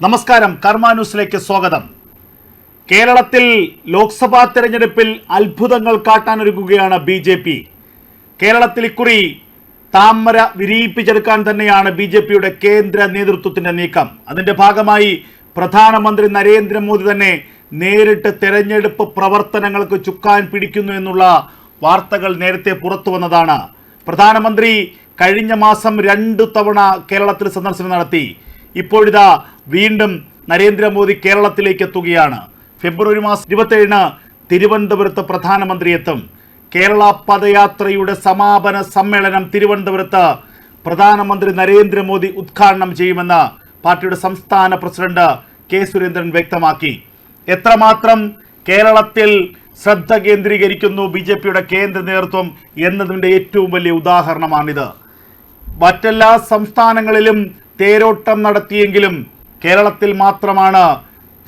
നമസ്കാരം കർമാന്യൂസിലേക്ക് സ്വാഗതം. കേരളത്തിൽ ലോക്സഭാ തെരഞ്ഞെടുപ്പിൽ അത്ഭുതങ്ങൾ കാട്ടാനൊരുക്കുകയാണ് ബി ജെ പി. കേരളത്തിൽ ഇക്കുറി താമര വിരിയിപ്പിച്ചെടുക്കാൻ തന്നെയാണ് ബി ജെ പിയുടെ കേന്ദ്ര നേതൃത്വത്തിന്റെ നീക്കം. അതിന്റെ ഭാഗമായി പ്രധാനമന്ത്രി നരേന്ദ്രമോദി തന്നെ നേരിട്ട് തെരഞ്ഞെടുപ്പ് പ്രവർത്തനങ്ങൾക്ക് ചുക്കാൻ പിടിക്കുന്നു എന്നുള്ള വാർത്തകൾ നേരത്തെ പുറത്തു വന്നതാണ്. പ്രധാനമന്ത്രി കഴിഞ്ഞ മാസം രണ്ടു തവണ കേരളത്തിൽ സന്ദർശനം നടത്തി. ഇപ്പോഴിതാ വീണ്ടും നരേന്ദ്രമോദി കേരളത്തിലേക്ക് എത്തുകയാണ്. ഫെബ്രുവരി മാസം ഇരുപത്തേഴിന് തിരുവനന്തപുരത്ത് പ്രധാനമന്ത്രി എത്തും. കേരള പദയാത്രയുടെ സമാപന സമ്മേളനം തിരുവനന്തപുരത്ത് പ്രധാനമന്ത്രി നരേന്ദ്രമോദി ഉദ്ഘാടനം ചെയ്യുമെന്ന് പാർട്ടിയുടെ സംസ്ഥാന പ്രസിഡന്റ് കെ സുരേന്ദ്രൻ വ്യക്തമാക്കി. എത്രമാത്രം കേരളത്തിൽ ശ്രദ്ധ കേന്ദ്രീകരിക്കുന്നു ബി ജെ പിയുടെ കേന്ദ്ര നേതൃത്വം എന്നതിന്റെ ഏറ്റവും വലിയ ഉദാഹരണമാണിത്. മറ്റെല്ലാ സംസ്ഥാനങ്ങളിലും തേരോട്ടം നടത്തിയെങ്കിലും കേരളത്തിൽ മാത്രമാണ്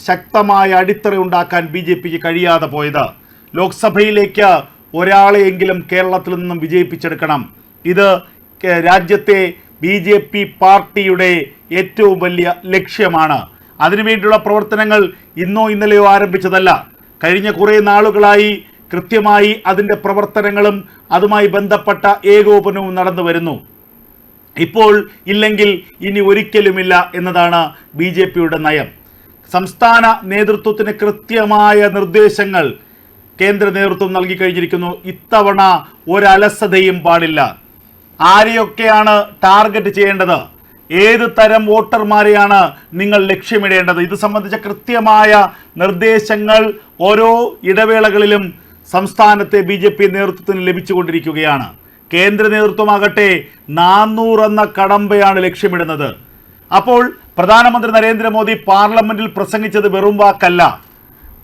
ശക്തമായ അടിത്തറ ഉണ്ടാക്കാൻ ബി ജെ പിക്ക് കഴിയാതെ പോയത്. ലോക്സഭയിലേക്ക് ഒരാളെയെങ്കിലും കേരളത്തിൽ നിന്നും വിജയിപ്പിച്ചെടുക്കണം. ഇത് രാജ്യത്തെ ബി ജെ പി പാർട്ടിയുടെ ഏറ്റവും വലിയ ലക്ഷ്യമാണ്. അതിനുവേണ്ടിയുള്ള പ്രവർത്തനങ്ങൾ ഇന്നോ ഇന്നലെയോ ആരംഭിച്ചതല്ല. കഴിഞ്ഞ കുറേ നാളുകളായി കൃത്യമായി അതിന്റെ പ്രവർത്തനങ്ങളും അതുമായി ബന്ധപ്പെട്ട ഏകോപനവും നടന്നു വരുന്നു. ഇപ്പോൾ ഇല്ലെങ്കിൽ ഇനി ഒരിക്കലുമില്ല എന്നതാണ് ബി ജെ പിയുടെ നയം. സംസ്ഥാന നേതൃത്വത്തിന് കൃത്യമായ നിർദ്ദേശങ്ങൾ കേന്ദ്ര നേതൃത്വം നൽകി കഴിഞ്ഞിരിക്കുന്നു ഇത്തവണ ഒരലസതയും പാടില്ല. ആരെയൊക്കെയാണ് ടാർഗറ്റ് ചെയ്യേണ്ടത്? ഏത് തരം വോട്ടർമാരെയാണ് നിങ്ങൾ ലക്ഷ്യമിടേണ്ടത്? ഇത് സംബന്ധിച്ച കൃത്യമായ നിർദ്ദേശങ്ങൾ ഓരോ ഇടവേളകളിലും സംസ്ഥാനത്തെ ബി ജെ പി നേതൃത്വത്തിന് ലഭിച്ചുകൊണ്ടിരിക്കുകയാണ്. കേന്ദ്ര നേതൃത്വമാകട്ടെ നാനൂറ് എന്ന കടമ്പയാണ് ലക്ഷ്യമിടുന്നത്. അപ്പോൾ പ്രധാനമന്ത്രി നരേന്ദ്രമോദി പാർലമെന്റിൽ പ്രസംഗിച്ചത് വെറും വാക്കല്ല.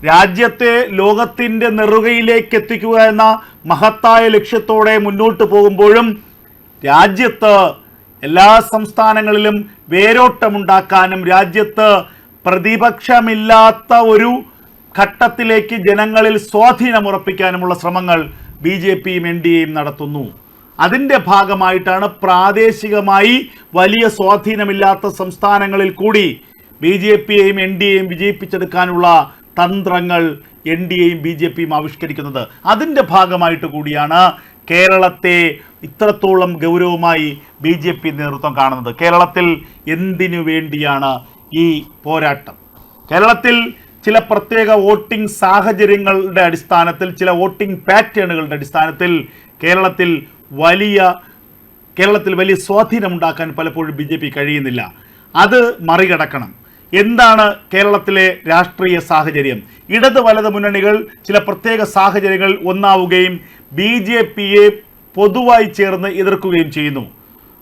രാജ്യത്തെ ലോകത്തിന്റെ നെറുകയിലേക്ക് എത്തിക്കുക എന്ന മഹത്തായ ലക്ഷ്യത്തോടെ മുന്നോട്ട് പോകുമ്പോഴും രാജ്യത്ത് എല്ലാ സംസ്ഥാനങ്ങളിലും വേരോട്ടമുണ്ടാക്കാനും രാജ്യത്ത് പ്രതിപക്ഷമില്ലാത്ത ഒരു ഘട്ടത്തിലേക്ക് ജനങ്ങളിൽ സ്വാധീനമുറപ്പിക്കാനുമുള്ള ശ്രമങ്ങൾ ബി ജെ പിയും എൻ ഡി എയും നടത്തുന്നു. അതിന്റെ ഭാഗമായിട്ടാണ് പ്രാദേശികമായി വലിയ സ്വാധീനമില്ലാത്ത സംസ്ഥാനങ്ങളിൽ കൂടി ബി ജെ പിയെയും എൻ ഡി എയും വിജയിപ്പിച്ചെടുക്കാനുള്ള തന്ത്രങ്ങൾ എൻ ഡി എയും ബി ജെ പിയും ആവിഷ്കരിക്കുന്നത്. അതിന്റെ ഭാഗമായിട്ട് കൂടിയാണ് കേരളത്തെ ഇത്രത്തോളം ഗൗരവമായി ബി ജെ പി നേതൃത്വം കാണുന്നത്. കേരളത്തിൽ എന്തിനു വേണ്ടിയാണ് ഈ പോരാട്ടം? കേരളത്തിൽ ചില പ്രത്യേക വോട്ടിംഗ് സാഹചര്യങ്ങളുടെ അടിസ്ഥാനത്തിൽ ചില വോട്ടിംഗ് പാറ്റേണുകളുടെ അടിസ്ഥാനത്തിൽ കേരളത്തിൽ വലിയ കേരളത്തിൽ വലിയ സ്വാധീനമുണ്ടാക്കാൻ പലപ്പോഴും ബി ജെ പി കഴിയുന്നില്ല. അത് മറികടക്കണം. എന്താണ് കേരളത്തിലെ രാഷ്ട്രീയ സാഹചര്യം? ഇടത് വലത് മുന്നണികൾ ചില പ്രത്യേക സാഹചര്യങ്ങൾ ഒന്നാവുകയും ബി ജെ പിയെ പൊതുവായി ചേർന്ന് എതിർക്കുകയും ചെയ്യുന്നു.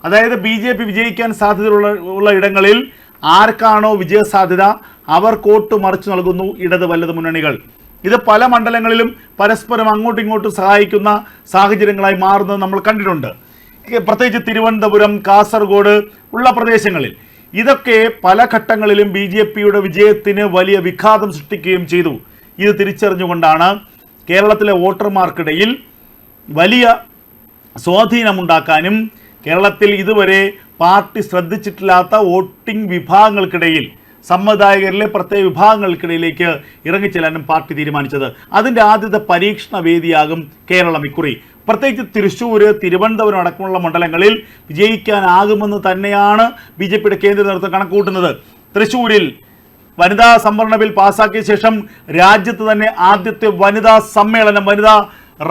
അതായത് ബി ജെ പി വിജയിക്കാൻ സാധ്യതയുള്ള ഉള്ള ഇടങ്ങളിൽ ആർക്കാണോ വിജയസാധ്യത അവർ കോട്ട് മറിച്ചു നൽകുന്നു ഇടത് വലത് മുന്നണികൾ. ഇത് പല മണ്ഡലങ്ങളിലും പരസ്പരം അങ്ങോട്ടും ഇങ്ങോട്ടും സഹായിക്കുന്ന സാഹചര്യങ്ങളായി മാറുന്നത് നമ്മൾ കണ്ടിട്ടുണ്ട്. പ്രത്യേകിച്ച് തിരുവനന്തപുരം കാസർഗോഡ് ഉള്ള പ്രദേശങ്ങളിൽ ഇതൊക്കെ പല ഘട്ടങ്ങളിലും ബി ജെ പിയുടെ വിജയത്തിന് വലിയ വിഘാതം സൃഷ്ടിക്കുകയും ചെയ്തു. ഇത് തിരിച്ചറിഞ്ഞുകൊണ്ടാണ് കേരളത്തിലെ വോട്ടർമാർക്കിടയിൽ വലിയ സ്വാധീനമുണ്ടാക്കാനും കേരളത്തിൽ ഇതുവരെ പാർട്ടി ശ്രദ്ധിച്ചിട്ടില്ലാത്ത വോട്ടിംഗ് വിഭാഗങ്ങൾക്കിടയിൽ സമ്മതിദായകരിലെ പ്രത്യേക വിഭാഗങ്ങൾക്കിടയിലേക്ക് ഇറങ്ങിച്ചെല്ലാനും പാർട്ടി തീരുമാനിച്ചത്. അതിന്റെ ആദ്യത്തെ പരീക്ഷണ വേദിയാകും കേരളം ഇക്കുറി പ്രത്യേകിച്ച് തൃശ്ശൂർ തിരുവനന്തപുരം അടക്കമുള്ള മണ്ഡലങ്ങളിൽ വിജയിക്കാനാകുമെന്ന് തന്നെയാണ് ബി ജെ പിയുടെ കേന്ദ്ര നേതൃത്വം കണക്കുകൂട്ടുന്നത്. തൃശ്ശൂരിൽ വനിതാ സംവരണ ബിൽ പാസാക്കിയ ശേഷം രാജ്യത്ത് തന്നെ ആദ്യത്തെ വനിതാ സമ്മേളനം വനിതാ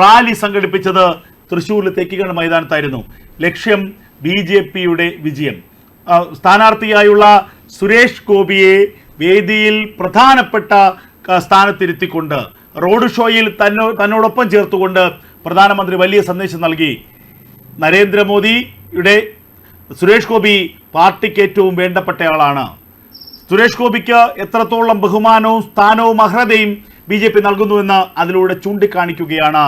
റാലി സംഘടിപ്പിച്ചത് തൃശ്ശൂരിലെ തെക്കിക്കണ്ട മൈതാനത്തായിരുന്നു. ലക്ഷ്യം ബി ജെ പിയുടെ വിജയം. സ്ഥാനാർത്ഥിയായുള്ള സുരേഷ് ഗോപിയെ വേദിയിൽ പ്രധാനപ്പെട്ട സ്ഥാനത്തിരുത്തിക്കൊണ്ട് റോഡ് ഷോയിൽ തന്നോ തന്നോടൊപ്പം ചേർത്തുകൊണ്ട് പ്രധാനമന്ത്രി വലിയ സന്ദേശം നൽകി. നരേന്ദ്രമോദിയുടെ സുരേഷ് ഗോപി പാർട്ടിക്ക് ഏറ്റവും വേണ്ടപ്പെട്ടയാളാണ്. സുരേഷ് ഗോപിക്ക് എത്രത്തോളം ബഹുമാനവും സ്ഥാനവും അർഹതയും ബി ജെ പി നൽകുന്നുവെന്ന് അതിലൂടെ ചൂണ്ടിക്കാണിക്കുകയാണ്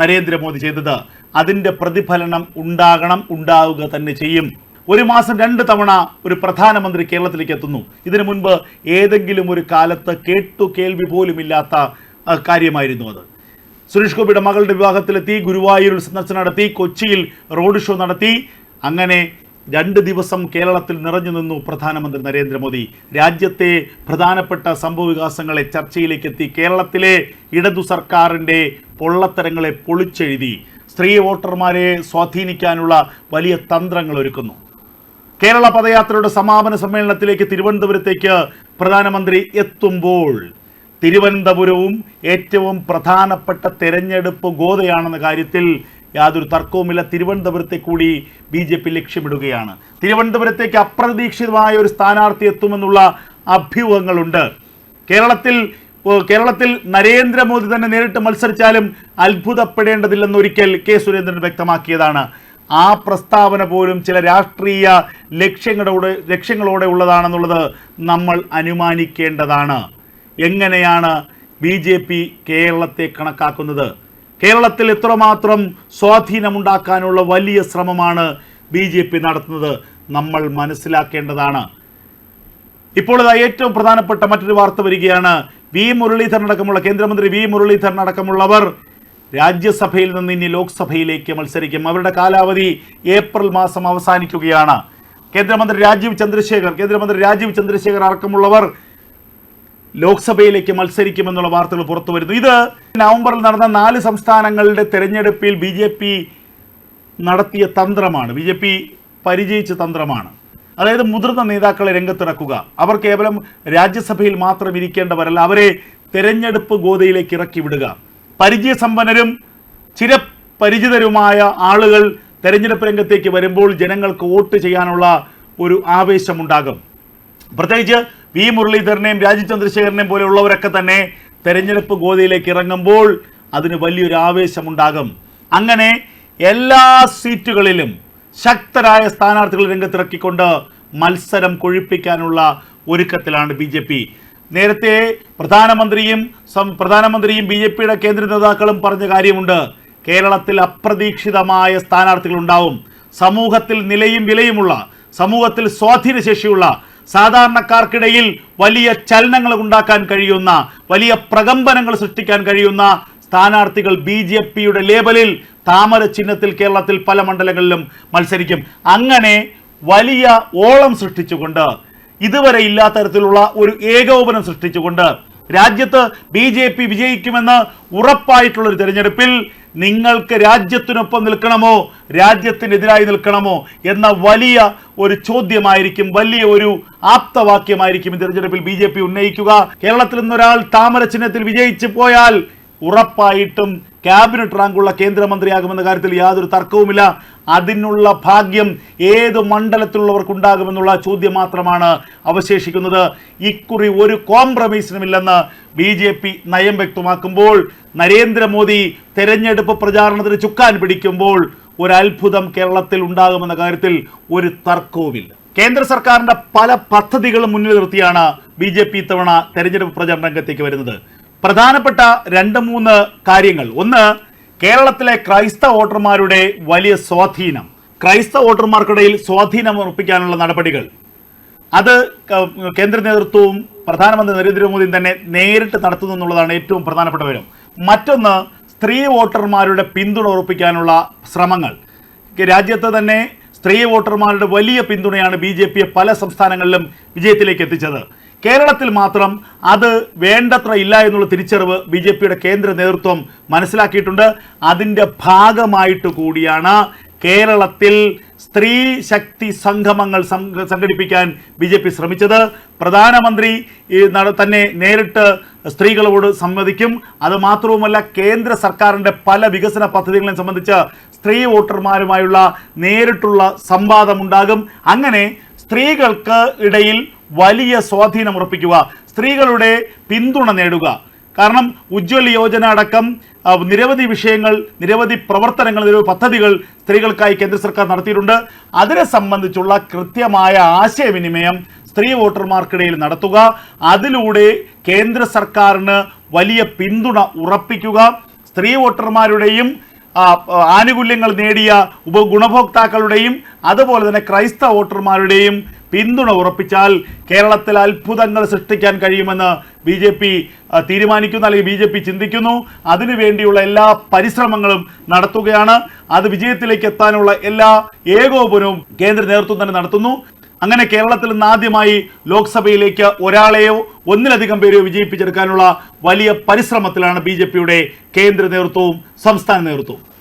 നരേന്ദ്രമോദി ചെയ്തത്. അതിന്റെ പ്രതിഫലനം ഉണ്ടാകണം ഉണ്ടാവുക തന്നെ ചെയ്യും. ഒരു മാസം രണ്ട് തവണ ഒരു പ്രധാനമന്ത്രി കേരളത്തിലേക്ക് എത്തുന്നു. ഇതിനു മുൻപ് ഏതെങ്കിലും ഒരു കാലത്ത് കേട്ടു കേൾവി പോലുമില്ലാത്ത കാര്യമായിരുന്നു അത്. സുരേഷ് ഗോപിയുടെ മകളുടെ വിവാഹത്തിലെത്തി ഗുരുവായൂരിൽ സന്ദർശനം നടത്തി കൊച്ചിയിൽ റോഡ് ഷോ നടത്തി. അങ്ങനെ രണ്ട് ദിവസം കേരളത്തിൽ നിറഞ്ഞു നിന്നു പ്രധാനമന്ത്രി നരേന്ദ്രമോദി. രാജ്യത്തെ പ്രധാനപ്പെട്ട സംഭവ വികാസങ്ങളെ ചർച്ചയിലേക്കെത്തി കേരളത്തിലെ ഇടതു സർക്കാരിന്റെ പൊള്ളത്തരങ്ങളെ പൊളിച്ചെഴുതി. സ്ത്രീ വോട്ടർമാരെ സ്വാധീനിക്കാനുള്ള വലിയ തന്ത്രങ്ങൾ ഒരുക്കുന്നു. കേരള പദയാത്രയുടെ സമാപന സമ്മേളനത്തിലേക്ക് തിരുവനന്തപുരത്തേക്ക് പ്രധാനമന്ത്രി എത്തുമ്പോൾ തിരുവനന്തപുരവും ഏറ്റവും പ്രധാനപ്പെട്ട തെരഞ്ഞെടുപ്പ് ഗോതയാണെന്ന കാര്യത്തിൽ യാതൊരു തർക്കവുമില്ല. തിരുവനന്തപുരത്തെ കൂടി ബി ജെ പി ലക്ഷ്യമിടുകയാണ്. തിരുവനന്തപുരത്തേക്ക് അപ്രതീക്ഷിതമായ ഒരു സ്ഥാനാർത്ഥി എത്തുമെന്നുള്ള അഭ്യൂഹങ്ങളുണ്ട്. കേരളത്തിൽ കേരളത്തിൽ നരേന്ദ്രമോദി തന്നെ നേരിട്ട് മത്സരിച്ചാലും അത്ഭുതപ്പെടേണ്ടതില്ലെന്നൊരിക്കൽ കെ സുരേന്ദ്രൻ വ്യക്തമാക്കിയതാണ്. ആ പ്രസ്താവന പോലും ചില രാഷ്ട്രീയ ലക്ഷ്യങ്ങളോടെ ലക്ഷ്യങ്ങളോടെ ഉള്ളതാണെന്നുള്ളത് നമ്മൾ അനുമാനിക്കേണ്ടതാണ്. എങ്ങനെയാണ് ബി ജെ പി കേരളത്തെ കണക്കാക്കുന്നത്? കേരളത്തിൽ എത്രമാത്രം സ്വാധീനമുണ്ടാക്കാനുള്ള വലിയ ശ്രമമാണ് ബി ജെ പി നടത്തുന്നത് നമ്മൾ മനസ്സിലാക്കേണ്ടതാണ്. ഇപ്പോൾ ഇതാ ഏറ്റവും പ്രധാനപ്പെട്ട മറ്റൊരു വാർത്ത വരികയാണ്. വി മുരളീധരൻ അടക്കമുള്ള കേന്ദ്രമന്ത്രി വി മുരളീധരൻ അടക്കമുള്ളവർ രാജ്യസഭയിൽ നിന്ന് ഇനി ലോക്സഭയിലേക്ക് മത്സരിക്കും. അവരുടെ കാലാവധി ഏപ്രിൽ മാസം അവസാനിക്കുകയാണ്. കേന്ദ്രമന്ത്രി രാജീവ് ചന്ദ്രശേഖർ കേന്ദ്രമന്ത്രി രാജീവ് ചന്ദ്രശേഖർ അടക്കമുള്ളവർ ലോക്സഭയിലേക്ക് മത്സരിക്കുമെന്നുള്ള വാർത്തകൾ പുറത്തു വരുന്നു ഇത് നവംബറിൽ നടന്ന നാല് സംസ്ഥാനങ്ങളുടെ തെരഞ്ഞെടുപ്പിൽ ബി ജെ പി നടത്തിയ തന്ത്രമാണ്. ബി ജെ പി പരിചയിച്ച തന്ത്രമാണ്. അതായത് മുതിർന്ന നേതാക്കളെ രംഗത്തിറക്കുക. അവർ കേവലം രാജ്യസഭയിൽ മാത്രം ഇരിക്കേണ്ടവരല്ല. അവരെ തെരഞ്ഞെടുപ്പ് ഗോതയിലേക്ക് ഇറക്കി വിടുക. പരിചയസമ്പന്നരും ചിരപരിചിതരുമായ ആളുകൾ തെരഞ്ഞെടുപ്പ് രംഗത്തേക്ക് വരുമ്പോൾ ജനങ്ങൾക്ക് വോട്ട് ചെയ്യാനുള്ള ഒരു ആവേശമുണ്ടാകും. പ്രത്യേകിച്ച് വി മുരളീധരനെയും രാജീവ് ചന്ദ്രശേഖരനെയും പോലെയുള്ളവരൊക്കെ തന്നെ തെരഞ്ഞെടുപ്പ് ഗോതയിലേക്ക് ഇറങ്ങുമ്പോൾ അതിന് വലിയൊരു ആവേശമുണ്ടാകും. അങ്ങനെ എല്ലാ സീറ്റുകളിലും ശക്തരായ സ്ഥാനാർത്ഥികൾ രംഗത്തിറക്കിക്കൊണ്ട് മത്സരം കൊഴിപ്പിക്കാനുള്ള ഒരുക്കത്തിലാണ് ബി നേരത്തെ പ്രധാനമന്ത്രിയും പ്രധാനമന്ത്രിയും ബി ജെ പിയുടെ കേന്ദ്ര നേതാക്കളും പറഞ്ഞ കാര്യമുണ്ട്. കേരളത്തിൽ അപ്രതീക്ഷിതമായ സ്ഥാനാർത്ഥികൾ ഉണ്ടാവും സമൂഹത്തിൽ നിലയും വിലയുമുള്ള സമൂഹത്തിൽ സ്വാധീനശേഷിയുള്ള സാധാരണക്കാർക്കിടയിൽ വലിയ ചലനങ്ങൾ ഉണ്ടാക്കാൻ കഴിയുന്ന വലിയ പ്രകമ്പനങ്ങൾ സൃഷ്ടിക്കാൻ കഴിയുന്ന സ്ഥാനാർത്ഥികൾ ബി ജെ പിയുടെ ലേബലിൽ താമര ചിഹ്നത്തിൽ കേരളത്തിൽ പല മണ്ഡലങ്ങളിലും മത്സരിക്കും. അങ്ങനെ വലിയ ഓളം സൃഷ്ടിച്ചുകൊണ്ട് ഇതുവരെ ഇല്ലാത്ത തരത്തിലുള്ള ഒരു ഏകോപനം സൃഷ്ടിച്ചുകൊണ്ട് രാജ്യത്ത് ബി ജെ പി വിജയിക്കുമെന്ന് ഉറപ്പായിട്ടുള്ള ഒരു തെരഞ്ഞെടുപ്പിൽ നിങ്ങൾക്ക് രാജ്യത്തിനൊപ്പം നിൽക്കണമോ രാജ്യത്തിനെതിരായി നിൽക്കണമോ എന്ന വലിയ ഒരു ചോദ്യമായിരിക്കും വലിയ ഒരു ആപ്തവാക്യമായിരിക്കും തെരഞ്ഞെടുപ്പിൽ ബി ജെ പി ഉന്നയിക്കുക. കേരളത്തിൽ നിന്നൊരാൾ താമര ചിഹ്നത്തിൽ വിജയിച്ചു പോയാൽ ഉറപ്പായിട്ടും ക്യാബിനറ്റ് റാങ്കുള്ള കേന്ദ്രമന്ത്രിയാകുമെന്ന കാര്യത്തിൽ യാതൊരു തർക്കവുമില്ല. അതിനുള്ള ഭാഗ്യം ഏത് മണ്ഡലത്തിലുള്ളവർക്കുണ്ടാകുമെന്നുള്ള ചോദ്യം മാത്രമാണ് അവശേഷിക്കുന്നത്. ഇക്കുറി ഒരു കോംപ്രമൈസിനുമില്ലെന്ന് ബി ജെ പി നയം വ്യക്തമാക്കുമ്പോൾ നരേന്ദ്രമോദി തെരഞ്ഞെടുപ്പ് പ്രചാരണത്തിന് ചുക്കാൻ പിടിക്കുമ്പോൾ ഒരു അത്ഭുതം കേരളത്തിൽ ഉണ്ടാകുമെന്ന കാര്യത്തിൽ ഒരു തർക്കവുമില്ല. കേന്ദ്ര സർക്കാരിന്റെ പല പദ്ധതികളും മുന്നിൽ നിർത്തിയാണ് ബി ജെ പി ഇത്തവണ തെരഞ്ഞെടുപ്പ് പ്രചാരണ രംഗത്തേക്ക് വരുന്നത്. പ്രധാനപ്പെട്ട രണ്ട് മൂന്ന് കാര്യങ്ങൾ. ഒന്ന് കേരളത്തിലെ ക്രൈസ്തവ വോട്ടർമാരുടെ വലിയ സ്വാധീനം. ക്രൈസ്തവ വോട്ടർമാർക്കിടയിൽ സ്വാധീനം ഉറപ്പിക്കാനുള്ള നടപടികൾ. അത് കേന്ദ്ര നേതൃത്വവും പ്രധാനമന്ത്രി നരേന്ദ്രമോദിയും തന്നെ നേരിട്ട് നടത്തുന്നു എന്നുള്ളതാണ് ഏറ്റവും പ്രധാനപ്പെട്ട വിവരം. മറ്റൊന്ന് സ്ത്രീ വോട്ടർമാരുടെ പിന്തുണ ഉറപ്പിക്കാനുള്ള ശ്രമങ്ങൾ. രാജ്യത്ത് തന്നെ സ്ത്രീ വോട്ടർമാരുടെ വലിയ പിന്തുണയാണ് ബി പല സംസ്ഥാനങ്ങളിലും വിജയത്തിലേക്ക് എത്തിച്ചത്. കേരളത്തിൽ മാത്രം അത് വേണ്ടത്ര ഇല്ല എന്നുള്ള തിരിച്ചറിവ് ബി ജെ പിയുടെ കേന്ദ്ര നേതൃത്വം മനസ്സിലാക്കിയിട്ടുണ്ട്. അതിന്റെ ഭാഗമായിട്ട് കൂടിയാണ് കേരളത്തിൽ സ്ത്രീ ശക്തി സംഗമങ്ങൾ സംഘടിപ്പിക്കാൻ ബി ജെ പി ശ്രമിച്ചത് പ്രധാനമന്ത്രി തന്നെ നേരിട്ട് സ്ത്രീകളോട് സംവദിക്കും. അത് മാത്രവുമല്ല കേന്ദ്ര സർക്കാരിന്റെ പല വികസന പദ്ധതികളെയും സംബന്ധിച്ച് സ്ത്രീ വോട്ടർമാരുമായുള്ള നേരിട്ടുള്ള സംവാദമുണ്ടാകും. അങ്ങനെ സ്ത്രീകൾക്ക് ഇടയിൽ വലിയ സ്വാധീനം ഉറപ്പിക്കുക സ്ത്രീകളുടെ പിന്തുണ നേടുക. കാരണം ഉജ്ജ്വല യോജന അടക്കം നിരവധി വിഷയങ്ങൾ നിരവധി പ്രവർത്തനങ്ങൾ നിരവധി പദ്ധതികൾ സ്ത്രീകൾക്കായി കേന്ദ്ര സർക്കാർ നടത്തിയിട്ടുണ്ട്. അതിനെ സംബന്ധിച്ചുള്ള കൃത്യമായ ആശയവിനിമയം സ്ത്രീ വോട്ടർമാർക്കിടയിൽ നടത്തുക. അതിലൂടെ കേന്ദ്ര സർക്കാരിന് വലിയ പിന്തുണ ഉറപ്പിക്കുക. സ്ത്രീ വോട്ടർമാരുടെയും ആനുകൂല്യങ്ങൾ നേടിയ ഉപ ഗുണഭോക്താക്കളുടെയും അതുപോലെ തന്നെ ക്രൈസ്തവ വോട്ടർമാരുടെയും പിന്തുണ ഉറപ്പിച്ചാൽ കേരളത്തിൽ അത്ഭുതങ്ങൾ സൃഷ്ടിക്കാൻ കഴിയുമെന്ന് ബി ജെ പി തീരുമാനിക്കുന്നു അല്ലെങ്കിൽ ബി ജെ പി ചിന്തിക്കുന്നു. അതിനുവേണ്ടിയുള്ള എല്ലാ പരിശ്രമങ്ങളും നടത്തുകയാണ്. അത് വിജയത്തിലേക്ക് എത്താനുള്ള എല്ലാ ഏകോപനവും കേന്ദ്ര നേതൃത്വം തന്നെ നടത്തുന്നു. അങ്ങനെ കേരളത്തിൽ നിന്ന് ആദ്യമായി ലോക്സഭയിലേക്ക് ഒരാളെയോ ഒന്നിലധികം പേരെയോ വിജയിപ്പിച്ചെടുക്കാനുള്ള വലിയ പരിശ്രമത്തിലാണ് ബി കേന്ദ്ര നേതൃത്വവും സംസ്ഥാന നേതൃത്വവും.